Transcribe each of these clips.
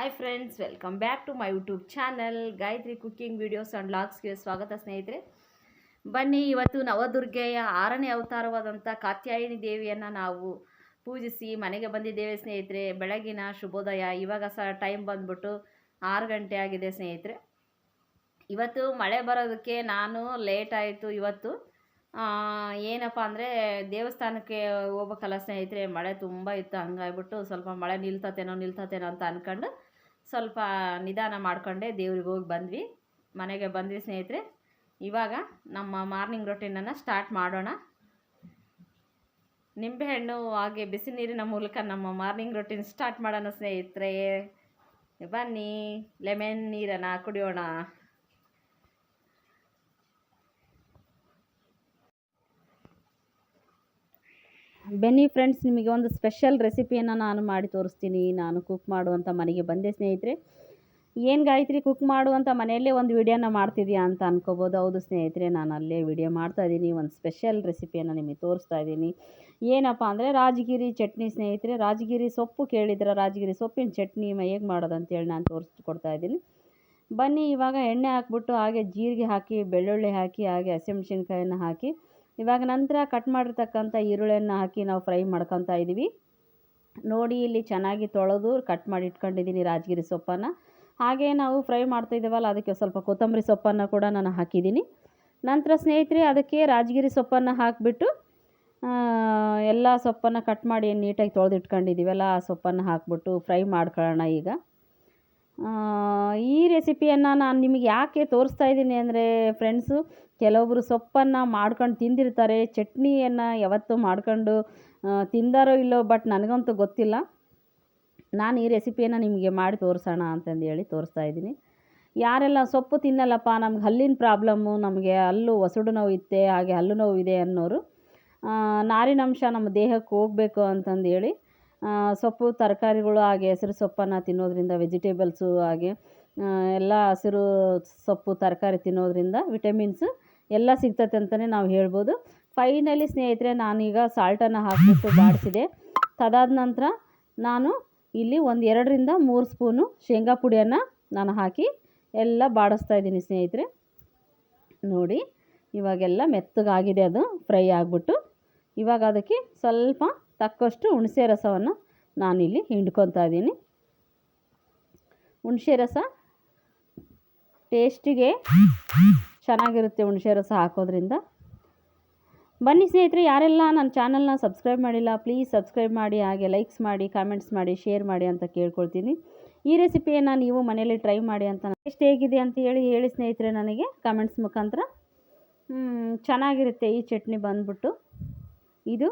Hi friends welcome back to my YouTube channel Gayathri cooking videos and ಲಾಗ್ಸ್ಗೆ ಸ್ವಾಗತ ಸ್ನೇಹಿತರೆ. ಬನ್ನಿ, ಇವತ್ತು ನವದುರ್ಗೆಯ ಆರನೇ ಅವತಾರವಾದಂಥ ಕಾತ್ಯಾಯಿನಿ ದೇವಿಯನ್ನು ನಾವು ಪೂಜಿಸಿ ಮನೆಗೆ ಬಂದಿದ್ದೇವೆ ಸ್ನೇಹಿತರೆ. ಬೆಳಗಿನ ಶುಭೋದಯ, ಇವಾಗ ಸಹ ಟೈಮ್ ಬಂದ್ಬಿಟ್ಟು ಆರು ಗಂಟೆ ಆಗಿದೆ ಸ್ನೇಹಿತರೆ. ಇವತ್ತು ಮಳೆ ಬರೋದಕ್ಕೆ ನಾನು ಲೇಟ್ ಆಯಿತು ಇವತ್ತು. ಏನಪ್ಪ ಅಂದರೆ ದೇವಸ್ಥಾನಕ್ಕೆ ಹೋಗ್ಬೇಕಲ್ಲ ಸ್ನೇಹಿತರೆ, ಮಳೆ ತುಂಬ ಇತ್ತು, ಹಂಗಾಗ್ಬಿಟ್ಟು ಸ್ವಲ್ಪ ಮಳೆ ನಿಲ್ತತೇನೋ ನಿಲ್ತತೇನೋ ಅಂತ ಅಂದ್ಕೊಂಡು ಸ್ವಲ್ಪ ನಿಧಾನ ಮಾಡ್ಕೊಂಡೆ ದೇವ್ರಿಗೆ ಹೋಗಿ ಬಂದ್ವಿ. ಮನೆಗೆ ಬಂದ್ವಿ ಸ್ನೇಹಿತರೆ. ಇವಾಗ ನಮ್ಮ ಮಾರ್ನಿಂಗ್ ರೊಟೀನನ್ನು ಸ್ಟಾರ್ಟ್ ಮಾಡೋಣ. ನಿಂಬೆಹಣ್ಣು ಹಾಗೆ ಬಿಸಿ ನೀರಿನ ಮೂಲಕ ನಮ್ಮ ಮಾರ್ನಿಂಗ್ ರೊಟೀನ್ ಸ್ಟಾರ್ಟ್ ಮಾಡೋಣ ಸ್ನೇಹಿತರೆ. ಬನ್ನಿ, ಲೆಮನ್ ನೀರನ್ನು ಕುಡಿಯೋಣ. ಬನ್ನಿ ಫ್ರೆಂಡ್ಸ್, ನಿಮಗೆ ಒಂದು ಸ್ಪೆಷಲ್ ರೆಸಿಪಿಯನ್ನು ನಾನು ಮಾಡಿ ತೋರಿಸ್ತೀನಿ. ನಾನು ಕುಕ್ ಮಾಡುವಂಥ ಮನೆಗೆ ಬಂದೆ ಸ್ನೇಹಿತರೆ. ಏನು ಗಾಯತ್ರಿ ಕುಕ್ ಮಾಡುವಂಥ ಮನೆಯಲ್ಲೇ ಒಂದು ವಿಡಿಯೋನ ಮಾಡ್ತಿದ್ಯಾ ಅಂತ ಅನ್ಕೋಬೋದು. ಹೌದು ಸ್ನೇಹಿತರೆ, ನಾನು ಅಲ್ಲೇ ವಿಡಿಯೋ ಮಾಡ್ತಾ ಇದ್ದೀನಿ. ಒಂದು ಸ್ಪೆಷಲ್ ರೆಸಿಪಿಯನ್ನು ನಿಮಗೆ ತೋರಿಸ್ತಾ ಇದ್ದೀನಿ. ಏನಪ್ಪ ಅಂದರೆ, ರಾಜಗಿರಿ ಚಟ್ನಿ ಸ್ನೇಹಿತರೆ. ರಾಜಗಿರಿ ಸೊಪ್ಪು ಕೇಳಿದ್ರೆ, ರಾಜಗಿರಿ ಸೊಪ್ಪಿನ ಚಟ್ನಿ ಹೇಗೆ ಮಾಡೋದು ಅಂತೇಳಿ ನಾನು ತೋರಿಸ್ಕೊಡ್ತಾ ಇದ್ದೀನಿ. ಬನ್ನಿ, ಇವಾಗ ಎಣ್ಣೆ ಹಾಕ್ಬಿಟ್ಟು ಹಾಗೆ ಜೀರಿಗೆ ಹಾಕಿ, ಬೆಳ್ಳುಳ್ಳಿ ಹಾಕಿ, ಹಾಗೆ ಹಸಿಮೆಣ್ಸಿನ್ಕಾಯನ್ನು ಹಾಕಿ ಇವಾಗ ನಂತರ ಕಟ್ ಮಾಡಿರ್ತಕ್ಕಂಥ ಈರುಳ್ಳಿಯನ್ನು ಹಾಕಿ ನಾವು ಫ್ರೈ ಮಾಡ್ಕೊತಾ ಇದ್ದೀವಿ. ನೋಡಿ ಇಲ್ಲಿ ಚೆನ್ನಾಗಿ ತೊಳೆದು ಕಟ್ ಮಾಡಿ ಇಟ್ಕೊಂಡಿದ್ದೀನಿ ರಾಜಗಿರಿ ಸೊಪ್ಪನ್ನು. ಹಾಗೆ ನಾವು ಫ್ರೈ ಮಾಡ್ತಾ ಇದ್ದೀವಲ್ಲ, ಅದಕ್ಕೆ ಸ್ವಲ್ಪ ಕೊತ್ತಂಬರಿ ಸೊಪ್ಪನ್ನು ಕೂಡ ನಾನು ಹಾಕಿದ್ದೀನಿ. ನಂತರ ಸ್ನೇಹಿತರೆ, ಅದಕ್ಕೆ ರಾಜಗಿರಿ ಸೊಪ್ಪನ್ನು ಹಾಕಿಬಿಟ್ಟು ಎಲ್ಲ ಸೊಪ್ಪನ್ನು ಕಟ್ ಮಾಡಿ ನೀಟಾಗಿ ತೊಳೆದು ಇಟ್ಕೊಂಡಿದ್ದೀವಲ್ಲ ಆ ಸೊಪ್ಪನ್ನು ಹಾಕ್ಬಿಟ್ಟು ಫ್ರೈ ಮಾಡ್ಕೊಳ್ಳೋಣ ಈಗ. ಈ ರೆಸಿಪಿಯನ್ನು ನಾನು ನಿಮಗೆ ಯಾಕೆ ತೋರಿಸ್ತಾ ಇದ್ದೀನಿ ಅಂದರೆ ಫ್ರೆಂಡ್ಸು ಕೆಲವೊಬ್ಬರು ಸೊಪ್ಪನ್ನು ಮಾಡ್ಕೊಂಡು ತಿಂದಿರ್ತಾರೆ, ಚಟ್ನಿಯನ್ನು ಯಾವತ್ತೂ ಮಾಡ್ಕೊಂಡು ತಿಂದಾರೋ ಇಲ್ಲೋ ಬಟ್ ನನಗಂತೂ ಗೊತ್ತಿಲ್ಲ. ನಾನು ಈ ರೆಸಿಪಿಯನ್ನು ನಿಮಗೆ ಮಾಡಿ ತೋರಿಸೋಣ ಅಂತಂದು ಹೇಳಿ ತೋರಿಸ್ತಾ ಇದ್ದೀನಿ. ಯಾರೆಲ್ಲ ಸೊಪ್ಪು ತಿನ್ನಲ್ಲಪ್ಪ, ನಮ್ಗೆ ಹಲ್ಲಿನ ಪ್ರಾಬ್ಲಮ್ಮು, ನಮಗೆ ಹಲ್ಲು ಒಸಡು ನೋವು ಇತ್ತೆ, ಹಾಗೆ ಹಲ್ಲು ನೋವು ಇದೆ ಅನ್ನೋರು ನಾರಿನಂಶ ನಮ್ಮ ದೇಹಕ್ಕೆ ಹೋಗಬೇಕು ಅಂತಂದು ಹೇಳಿ ಸೊಪ್ಪು ತರಕಾರಿಗಳು, ಹಾಗೆ ಹೆಸರು ಸೊಪ್ಪನ್ನು ತಿನ್ನೋದ್ರಿಂದ ವೆಜಿಟೇಬಲ್ಸು, ಹಾಗೆ ಎಲ್ಲ ಹಸಿರು ಸೊಪ್ಪು ತರಕಾರಿ ತಿನ್ನೋದ್ರಿಂದ ವಿಟಮಿನ್ಸ್ ಎಲ್ಲ ಸಿಗ್ತೈತೆ ಅಂತಲೇ ನಾವು ಹೇಳ್ಬೋದು. ಫೈನಲಿ ಸ್ನೇಹಿತರೆ, ನಾನೀಗ ಸಾಲ್ಟನ್ನು ಹಾಕಿಬಿಟ್ಟು ಬಾಡಿಸಿದೆ. ತದಾದ ನಂತರ ನಾನು ಇಲ್ಲಿ ಒಂದು ಎರಡರಿಂದ ಮೂರು ಸ್ಪೂನು ಶೇಂಗಾ ಪುಡಿಯನ್ನು ನಾನು ಹಾಕಿ ಎಲ್ಲ ಬಾಡಿಸ್ತಾ ಇದ್ದೀನಿ ಸ್ನೇಹಿತರೆ. ನೋಡಿ, ಇವಾಗೆಲ್ಲ ಮೆತ್ತಗಾಗಿದೆ ಅದು, ಫ್ರೈ ಆಗಿಬಿಟ್ಟು. ಇವಾಗ ಅದಕ್ಕೆ ಸ್ವಲ್ಪ ತಕ್ಕಷ್ಟು ಹುಣಸೆ ರಸವನ್ನು ನಾನಿಲ್ಲಿ ಹಿಂಡ್ಕೊತಾ ಇದ್ದೀನಿ. ಹುಣಸೆ ರಸ ಟೇಸ್ಟಿಗೆ ಚೆನ್ನಾಗಿರುತ್ತೆ ಹುಣಸೆ ರಸ ಹಾಕೋದ್ರಿಂದ. ಬನ್ನಿ ಸ್ನೇಹಿತರೆ, ಯಾರೆಲ್ಲ ನನ್ನ ಚಾನಲ್ನ ಸಬ್ಸ್ಕ್ರೈಬ್ ಮಾಡಿಲ್ಲ ಪ್ಲೀಸ್ ಸಬ್ಸ್ಕ್ರೈಬ್ ಮಾಡಿ, ಹಾಗೆ ಲೈಕ್ಸ್ ಮಾಡಿ ಕಾಮೆಂಟ್ಸ್ ಮಾಡಿ ಶೇರ್ ಮಾಡಿ ಅಂತ ಕೇಳ್ಕೊಳ್ತೀನಿ. ಈ ರೆಸಿಪಿಯನ್ನು ನೀವು ಮನೇಲಿ ಟ್ರೈ ಮಾಡಿ ಅಂತ ಟೇಸ್ಟ್ ಹೇಗಿದೆ ಅಂತ ಹೇಳಿ ಹೇಳಿ ಸ್ನೇಹಿತರೆ ನನಗೆ ಕಾಮೆಂಟ್ಸ್ ಮುಖಾಂತರ. ಚೆನ್ನಾಗಿರುತ್ತೆ ಈ ಚಟ್ನಿ ಬಂದ್ಬಿಟ್ಟು. ಇದು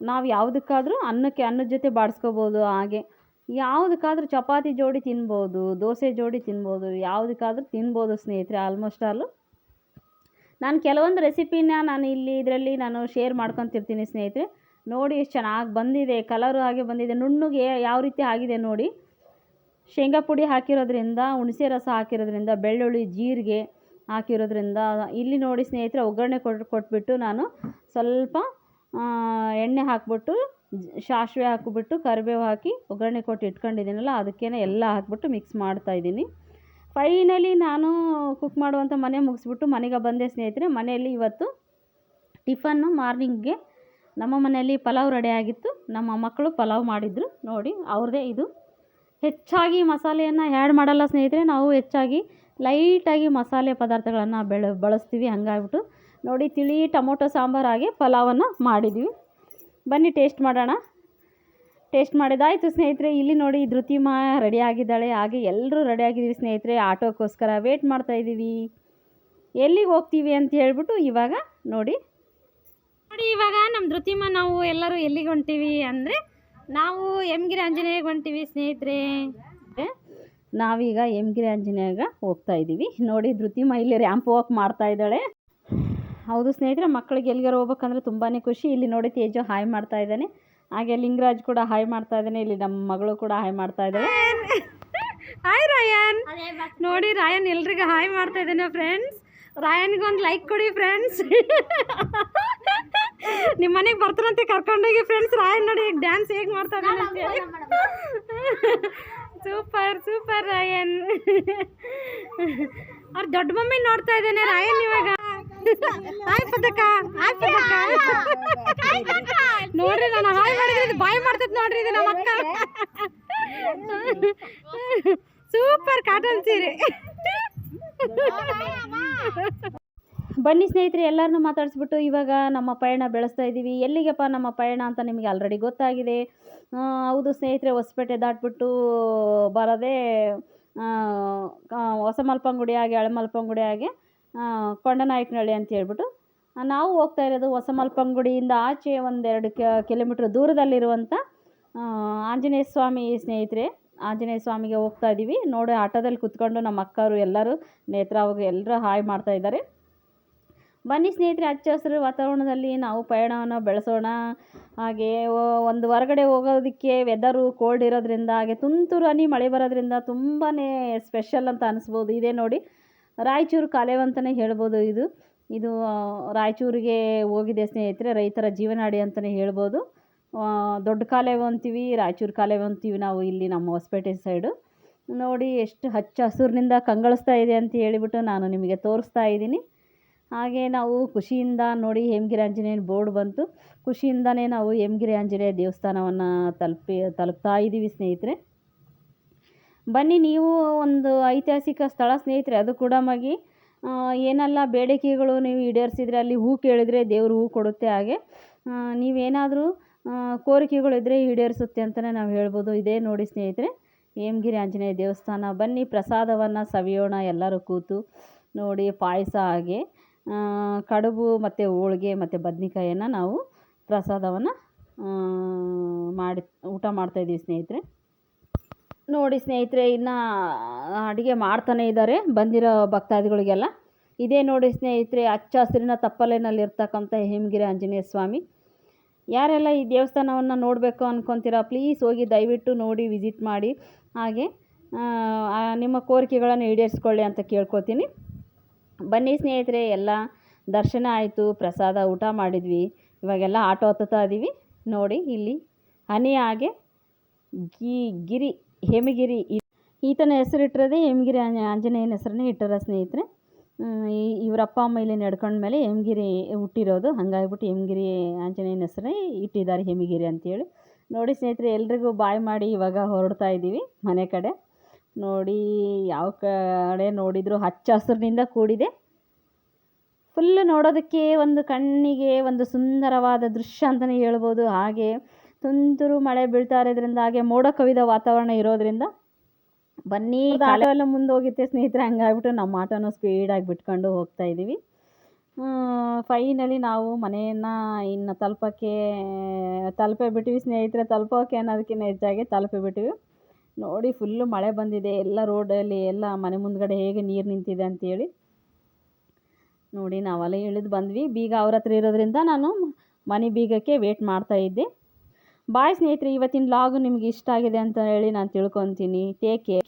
ನಾವು ಯಾವುದಕ್ಕಾದರೂ ಅನ್ನಕ್ಕೆ, ಅನ್ನದ ಜೊತೆ ಬಾಡಿಸ್ಕೋಬೋದು, ಹಾಗೆ ಯಾವುದಕ್ಕಾದ್ರೂ ಚಪಾತಿ ಜೋಡಿ ತಿನ್ಬೋದು, ದೋಸೆ ಜೋಡಿ ತಿನ್ಬೋದು, ಯಾವುದಕ್ಕಾದ್ರೂ ತಿನ್ಬೋದು ಸ್ನೇಹಿತರೆ ಆಲ್ಮೋಸ್ಟ್ ಆಲು ನಾನು ಕೆಲವೊಂದು ರೆಸಿಪಿನ ನಾನು ಇಲ್ಲಿ ಇದರಲ್ಲಿ ನಾನು ಶೇರ್ ಮಾಡ್ಕೊತಿರ್ತೀನಿ ಸ್ನೇಹಿತರೆ. ನೋಡಿ ಎಷ್ಟು ಚೆನ್ನಾಗಿ ಬಂದಿದೆ ಕಲರು ಹಾಗೆ ಬಂದಿದೆ, ನುಣ್ಣಗೆ ಯಾವ ರೀತಿ ಆಗಿದೆ ನೋಡಿ. ಶೇಂಗಾ ಪುಡಿ ಹಾಕಿರೋದ್ರಿಂದ, ಹುಣಸೆ ರಸ ಹಾಕಿರೋದ್ರಿಂದ, ಬೆಳ್ಳುಳ್ಳಿ, ಜೀರಿಗೆ ಹಾಕಿರೋದ್ರಿಂದ, ಇಲ್ಲಿ ನೋಡಿ ಸ್ನೇಹಿತರೆ ಒಗ್ಗರಣೆ ಕೊಟ್ಟು ಕೊಟ್ಬಿಟ್ಟು ನಾನು ಸ್ವಲ್ಪ ಎಣ್ಣೆ ಹಾಕ್ಬಿಟ್ಟು, ಸಾಸಿವೆ ಹಾಕಿಬಿಟ್ಟು, ಕರಿಬೇವು ಹಾಕಿ ಒಗ್ಗರಣೆ ಕೊಟ್ಟು ಇಟ್ಕೊಂಡಿದ್ದೀನಲ್ಲ ಅದಕ್ಕೇ ಎಲ್ಲ ಹಾಕ್ಬಿಟ್ಟು ಮಿಕ್ಸ್ ಮಾಡ್ತಾ ಇದ್ದೀನಿ. ಫೈನಲಿ ನಾನು ಕುಕ್ ಮಾಡುವಂಥ ಮನೆ ಮುಗಿಸ್ಬಿಟ್ಟು ಮನೆಗೆ ಬಂದೆ ಸ್ನೇಹಿತರೆ. ಮನೆಯಲ್ಲಿ ಇವತ್ತು ಟಿಫನ್ನು ಮಾರ್ನಿಂಗ್ಗೆ ನಮ್ಮ ಮನೆಯಲ್ಲಿ ಪಲಾವ್ ರೆಡಿ ಆಗಿತ್ತು. ನಮ್ಮ ಮಕ್ಕಳು ಪಲಾವ್ ಮಾಡಿದರು. ನೋಡಿ, ಅವ್ರದ್ದೇ ಇದು. ಹೆಚ್ಚಾಗಿ ಮಸಾಲೆಯನ್ನು ಆ್ಯಡ್ ಮಾಡಲ್ಲ ಸ್ನೇಹಿತರೆ. ನಾವು ಹೆಚ್ಚಾಗಿ ಲೈಟಾಗಿ ಮಸಾಲೆ ಪದಾರ್ಥಗಳನ್ನು ಬೆಳ, ಬಳಸ್ತೀವಿ. ಹಂಗಾಗ್ಬಿಟ್ಟು ನೋಡಿ, ತಿಳಿ ಟೊಮೊಟೊ ಸಾಂಬಾರಾಗಿ ಪಲಾವನ್ನು ಮಾಡಿದ್ವಿ. ಬನ್ನಿ ಟೇಸ್ಟ್ ಮಾಡೋಣ. ಟೇಸ್ಟ್ ಮಾಡಿದಾಯಿತು ಸ್ನೇಹಿತರೆ. ಇಲ್ಲಿ ನೋಡಿ ಧೃತಿಮಾ ರೆಡಿ ಆಗಿದ್ದಾಳೆ. ಹಾಗೆ ಎಲ್ಲರೂ ರೆಡಿ ಆಗಿದ್ದೀವಿ ಸ್ನೇಹಿತರೆ. ಆಟೋಕ್ಕೋಸ್ಕರ ವೇಟ್ ಮಾಡ್ತಾ ಇದ್ದೀವಿ. ಎಲ್ಲಿಗೆ ಹೋಗ್ತೀವಿ ಅಂತ ಹೇಳ್ಬಿಟ್ಟು ಇವಾಗ ನೋಡಿ. ನೋಡಿ ಇವಾಗ ನಮ್ಮ ಧೃತಿಮ, ನಾವು ಎಲ್ಲರೂ ಎಲ್ಲಿಗೆ ಹೊಂಟೀವಿ ಅಂದರೆ ನಾವು ಎಮ್ಗಿರಿ ಆಂಜನೇಯಗೆ ಹೊಂಟೀವಿ ಸ್ನೇಹಿತರೆ. ನಾವೀಗ ಎಮ್ಗಿರಿ ಆಂಜನೇಯಗ ಹೋಗ್ತಾ ಇದ್ದೀವಿ. ನೋಡಿ ಧೃತಿಮ ಇಲ್ಲಿ ರ್ಯಾಂಪ್ ವಾಕ್ ಮಾಡ್ತಾ ಇದ್ದಾಳೆ. ಹೌದು ಸ್ನೇಹಿತರೆ, ಮಕ್ಕಳಿಗೆ ಎಲ್ಲಿಗಾರು ಹೋಗ್ಬೇಕಂದ್ರೆ ತುಂಬಾ ಖುಷಿ. ಇಲ್ಲಿ ನೋಡಿ ತೇಜು ಹಾಯ್ ಮಾಡ್ತಾ ಇದ್ದಾನೆ. ಹಾಗೆ ಲಿಂಗರಾಜ್ ಕೂಡ ಹಾಯ್ ಮಾಡ್ತಾ ಇದ್ದಾನೆ, ಇಲ್ಲಿ ನಮ್ಮ ಮಗಳು ಕೂಡ ಹಾಯ್ ಮಾಡ್ತಾ ಇದ್ದಾಳೆ. ಹಾಯ್ ರಾಯನ್ ನೋಡಿ ರಾಯನ್ ಎಲ್ರಿಗೂ ಹಾಯ್ ಮಾಡ್ತಾ ಇದ್ದಾನೆ ಫ್ರೆಂಡ್ಸ್ ರಾಯನ್ಗೊಂದು ಲೈಕ್ ಕೊಡಿ ಫ್ರೆಂಡ್ಸ್ ನಿಮ್ಮ ಮನೆಗೆ ಬರ್ತಾರಂತೆ, ಕರ್ಕೊಂಡೋಗಿ ಫ್ರೆಂಡ್ಸ್ ರಾಯನ್ ನೋಡಿ ಈಗ ಡ್ಯಾನ್ಸ್ ಹೇಗೆ ಮಾಡ್ತಾ ಇದ್ದಾನೆ ಸೂಪರ್ ಸೂಪರ್ ರಾಯನ್ ಅವ್ರ ದೊಡ್ಡ ಮಮ್ಮಿ ನೋಡ್ತಾ ಇದ್ದಾನೆ ರಾಯನ್ ಇವಾಗ. ಹಾಯ್ ನೋಡ್ರಿ, ನಾನು ಹಾಯ್ ಮಾಡಿದ್ರೆ ಇದು ಬಾಯ್ ಇದು ನಮ್ಮ ಅಕ್ಕ. ಸೂಪರ್ ಕಾಟನ್ ಸೀರೆ. ಬನ್ನಿ ಸ್ನೇಹಿತರೆ ಎಲ್ಲರನ್ನೂ ಮಾತಾಡಿಸ್ಬಿಟ್ಟು ಇವಾಗ ನಮ್ಮ ಪಯಣ ಬೆಳೆಸ್ತಾ ಇದ್ದೀವಿ ಎಲ್ಲಿಗೆಪ್ಪ ನಮ್ಮ ಪಯಣ ಅಂತ ನಿಮಗೆ ಆಲ್ರೆಡಿ ಗೊತ್ತಾಗಿದೆ. ಹೌದು ಸ್ನೇಹಿತರೆ, ಹೊಸಪೇಟೆ ದಾಟ್ಬಿಟ್ಟು ಬರೋದೇ ಹೊಸ ಮಲ್ಪಂಗುಡಿ ಹಾಗೆ ಹಳೆ ಮಲ್ಪಂಗುಡಿ ಹಾಗೆ ಕೊಂಡನಾಯಕನಹಳ್ಳಿ ಅಂತ ಹೇಳ್ಬಿಟ್ಟು ನಾವು ಹೋಗ್ತಾ ಇರೋದು ಹೊಸಮಲ್ಪಂಗುಡಿಯಿಂದ ಆಚೆ ಒಂದೆರಡು ಕಿಲೋಮೀಟ್ರ್ ದೂರದಲ್ಲಿರುವಂಥ ಆಂಜನೇಯ ಸ್ವಾಮಿ ಸ್ನೇಹಿತರೆ, ಆಂಜನೇಯ ಸ್ವಾಮಿಗೆ ಹೋಗ್ತಾ ಇದ್ದೀವಿ ನೋಡಿ, ಆಟೋದಲ್ಲಿ ಕುತ್ಕೊಂಡು ನಮ್ಮ ಅಕ್ಕವರು ಎಲ್ಲರೂ ನೇತ್ರಾವಾಗ ಎಲ್ಲರೂ ಹಾಯ್ ಮಾಡ್ತಾ ಇದ್ದಾರೆ. ಬನ್ನಿ ಸ್ನೇಹಿತರೆ, ಹಚ್ಚ ಹಸಿರು ವಾತಾವರಣದಲ್ಲಿ ನಾವು ಪಯಣವನ್ನು ಬೆಳೆಸೋಣ. ಹಾಗೆ ಒಂದು ಹೊರಗಡೆ ಹೋಗೋದಕ್ಕೆ ವೆದರು ಕೋಲ್ಡ್ ಇರೋದ್ರಿಂದ, ಹಾಗೆ ತುಂತುರು ಹನಿ ಮಳೆ ಬರೋದ್ರಿಂದ ತುಂಬಾ ಸ್ಪೆಷಲ್ ಅಂತ ಅನಿಸ್ಬೋದು. ಇದೇ ನೋಡಿ ರಾಯಚೂರು ಕಾಲೇವು ಅಂತಲೇ ಹೇಳ್ಬೋದು ಇದು. ಇದು ರಾಯಚೂರಿಗೆ ಹೋಗಿದೆ ಸ್ನೇಹಿತರೆ, ರೈತರ ಜೀವನಾಡಿ ಅಂತಲೇ ಹೇಳ್ಬೋದು. ದೊಡ್ಡ ಕಾಲೇವು ಅಂತೀವಿ ರಾಯಚೂರು ಕಾಲೇವು ಅಂತೀವಿ ನಾವು ಇಲ್ಲಿ ನಮ್ಮ ಹೊಸಪೇಟೆ ಸೈಡು. ನೋಡಿ ಎಷ್ಟು ಹಚ್ಚ ಹಸುರಿನಿಂದ ಕಂಗಳಿಸ್ತಾ ಇದೆ ಅಂತ ಹೇಳಿಬಿಟ್ಟು ನಾನು ನಿಮಗೆ ತೋರಿಸ್ತಾ ಇದ್ದೀನಿ. ಹಾಗೆ ನಾವು ಖುಷಿಯಿಂದ ನೋಡಿ ಹೇಮಗಿರಿ ಆಂಜನೇಯನ ಬೋರ್ಡ್ ಬಂತು. ಖುಷಿಯಿಂದನೇ ನಾವು ಹೇಮಗಿರಿ ಆಂಜನೇಯ ದೇವಸ್ಥಾನವನ್ನು ತಲುಪಿ, ತಲುಪ್ತಾ ಇದ್ದೀವಿ ಸ್ನೇಹಿತರೆ. ಬನ್ನಿ ನೀವು ಒಂದು ಐತಿಹಾಸಿಕ ಸ್ಥಳ ಸ್ನೇಹಿತರೆ, ಅದು ಕೂಡ ಮಗಿ. ಏನೆಲ್ಲ, ಬೇಡಿಕೆಗಳು ನೀವು ಈಡೇರಿಸಿದ್ರೆ ಅಲ್ಲಿ ಹೂ ಕೇಳಿದರೆ ದೇವರು ಹೂ ಕೊಡುತ್ತೆ ಹಾಗೆ. ನೀವೇನಾದರೂ ಕೋರಿಕೆಗಳಿದ್ದರೆ ಈಡೇರಿಸುತ್ತೆ ಅಂತಲೇ ನಾವು ಹೇಳ್ಬೋದು. ಇದೇ ನೋಡಿ ಸ್ನೇಹಿತರೆ, ಹೇಮಗಿರಿ ಆಂಜನೇಯ ದೇವಸ್ಥಾನ. ಬನ್ನಿ, ಪ್ರಸಾದವನ್ನು ಸವಿಯೋಣ ಎಲ್ಲರೂ ಕೂತು ನೋಡಿ ಪಾಯಸ ಹಾಗೆ. ಕಡುಬು ಮತ್ತು ಹೋಳಿಗೆ ಮತ್ತು ಬದ್ನಿಕಾಯನ್ನು ನಾವು ಪ್ರಸಾದವನ್ನು ಮಾಡಿ, ಊಟ ಮಾಡ್ತಾಯಿದ್ದೀವಿ ಸ್ನೇಹಿತರೆ. ನೋಡಿ ಸ್ನೇಹಿತರೆ, ಇನ್ನು ಅಡುಗೆ ಮಾಡ್ತಾನೆ ಇದ್ದಾರೆ ಬಂದಿರೋ ಭಕ್ತಾದಿಗಳಿಗೆಲ್ಲ. ಇದೇ ನೋಡಿ ಸ್ನೇಹಿತರೆ ಹಚ್ಚ ಹಸಿರಿನ ತಪ್ಪಲೆನಲ್ಲಿರ್ತಕ್ಕಂಥ ಹೇಮಗಿರಿ ಆಂಜನೇಯ ಸ್ವಾಮಿ. ಯಾರೆಲ್ಲ ಈ ದೇವಸ್ಥಾನವನ್ನು ನೋಡಬೇಕು ಅಂದ್ಕೊತೀರಾ ಪ್ಲೀಸ್ ಹೋಗಿ ದಯವಿಟ್ಟು ನೋಡಿ, ವಿಸಿಟ್ ಮಾಡಿ. ಹಾಗೆ ನಿಮ್ಮ ಕೋರಿಕೆಗಳನ್ನು ಈಡೇರಿಸ್ಕೊಳ್ಳಿ ಅಂತ ಕೇಳ್ಕೊತೀನಿ. ಬನ್ನಿ ಸ್ನೇಹಿತರೆ, ಎಲ್ಲ ದರ್ಶನ ಆಯಿತು, ಪ್ರಸಾದ ಊಟ ಮಾಡಿದ್ವಿ. ಇವಾಗೆಲ್ಲ ಆಟೋ ಹತ್ತುತ್ತಾ ಇದ್ದೀವಿ ನೋಡಿ, ಇಲ್ಲಿ ಹನಿ ಹಾಗೆ, ಗಿ, ಗಿರಿ. ಹೇಮಗಿರಿ ಈತನ ಹೆಸರಿಟ್ಟಿರೋದೇ ಹೇಮಗಿರಿ ಆಂಜ- ಆಂಜನೇಯನ ಹೆಸರನ್ನೇ ಇಟ್ಟರ ಸ್ನೇಹಿತರೆ. ಇವರ ಅಪ್ಪ ಅಮ್ಮ ಇಲ್ಲಿ ನಡ್ಕೊಂಡ್ಮೇಲೆ ಹೆಮಗಿರಿ ಹುಟ್ಟಿರೋದು. ಹಾಗಾಗ್ಬಿಟ್ಟು ಹೆಮಗಿರಿ ಆಂಜನೇಯನ ಹೆಸರೇ ಇಟ್ಟಿದ್ದಾರೆ ಹೆಮಗಿರಿ ಅಂತೇಳಿ. ನೋಡಿ ಸ್ನೇಹಿತರೆ, ಎಲ್ರಿಗೂ ಬಾಯ್ ಮಾಡಿ ಇವಾಗ ಹೊರಡ್ತಾ ಇದ್ದೀವಿ ಮನೆ ಕಡೆ. ನೋಡಿ ಯಾವ ಕಡೆ ನೋಡಿದರೂ ಹಚ್ಚ ಹಸಿರಿನಿಂದ ಕೂಡಿದೆ. ಫುಲ್ಲು ನೋಡೋದಕ್ಕೆ ಒಂದು ಕಣ್ಣಿಗೆ ಒಂದು ಸುಂದರವಾದ ದೃಶ್ಯ ಅಂತಲೇ ಹೇಳ್ಬೋದು. ಹಾಗೆ ತುಂತುರು ಮಳೆ ಬೀಳ್ತಾ ಇರೋದ್ರಿಂದ ಹಾಗೆ ಮೋಡ ಕವಿದ ವಾತಾವರಣ ಇರೋದ್ರಿಂದ ಬನ್ನಿ ಆಟೋ ಎಲ್ಲ ಮುಂದೆ ಹೋಗಿತ್ತೆ ಸ್ನೇಹಿತರೆ ಹಂಗಾಗ್ಬಿಟ್ಟು ನಮ್ಮ ಆಟೋನ ಸ್ಪೀಡಾಗಿ ಬಿಟ್ಕೊಂಡು ಹೋಗ್ತಾ ಇದ್ದೀವಿ ಫೈನಲಿ ನಾವು ಮನೆಯನ್ನು ಇನ್ನು ತಲುಪೋಕ್ಕೆ ತಲುಪೇ ಬಿಟ್ವಿ ಸ್ನೇಹಿತರೆ ತಲುಪೋಕೆ ಅನ್ನೋದಕ್ಕಿಂತ ಹೆಚ್ಚಾಗಿ ತಲುಪಿ ಬಿಟ್ವಿ. ನೋಡಿ ಫುಲ್ಲು ಮಳೆ ಬಂದಿದೆ ಎಲ್ಲ ರೋಡಲ್ಲಿ ಎಲ್ಲ ಮನೆ ಮುಂದ್ಗಡೆ ಹೇಗೆ ನೀರು ನಿಂತಿದೆ ಅಂತೇಳಿ. ನೋಡಿ ನಾವೆಲ್ಲ ಇಳಿದು ಬಂದ್ವಿ. ಬೀಗ ಅವ್ರ ಹತ್ರ ಇರೋದ್ರಿಂದ ನಾನು ಮನೆ ಬೀಗಕ್ಕೆ ವೇಟ್ ಮಾಡ್ತಾ ಇದ್ದೆ. ಬಾಯ್ ಸ್ನೇಹಿತರೆ ಇವತ್ತಿನ ಲಾಗು ನಿಮ್ಗೆ ಇಷ್ಟ ಆಗಿದೆ ಅಂತ ಹೇಳಿ ನಾನು ತಿಳ್ಕೊತೀನಿ. Take care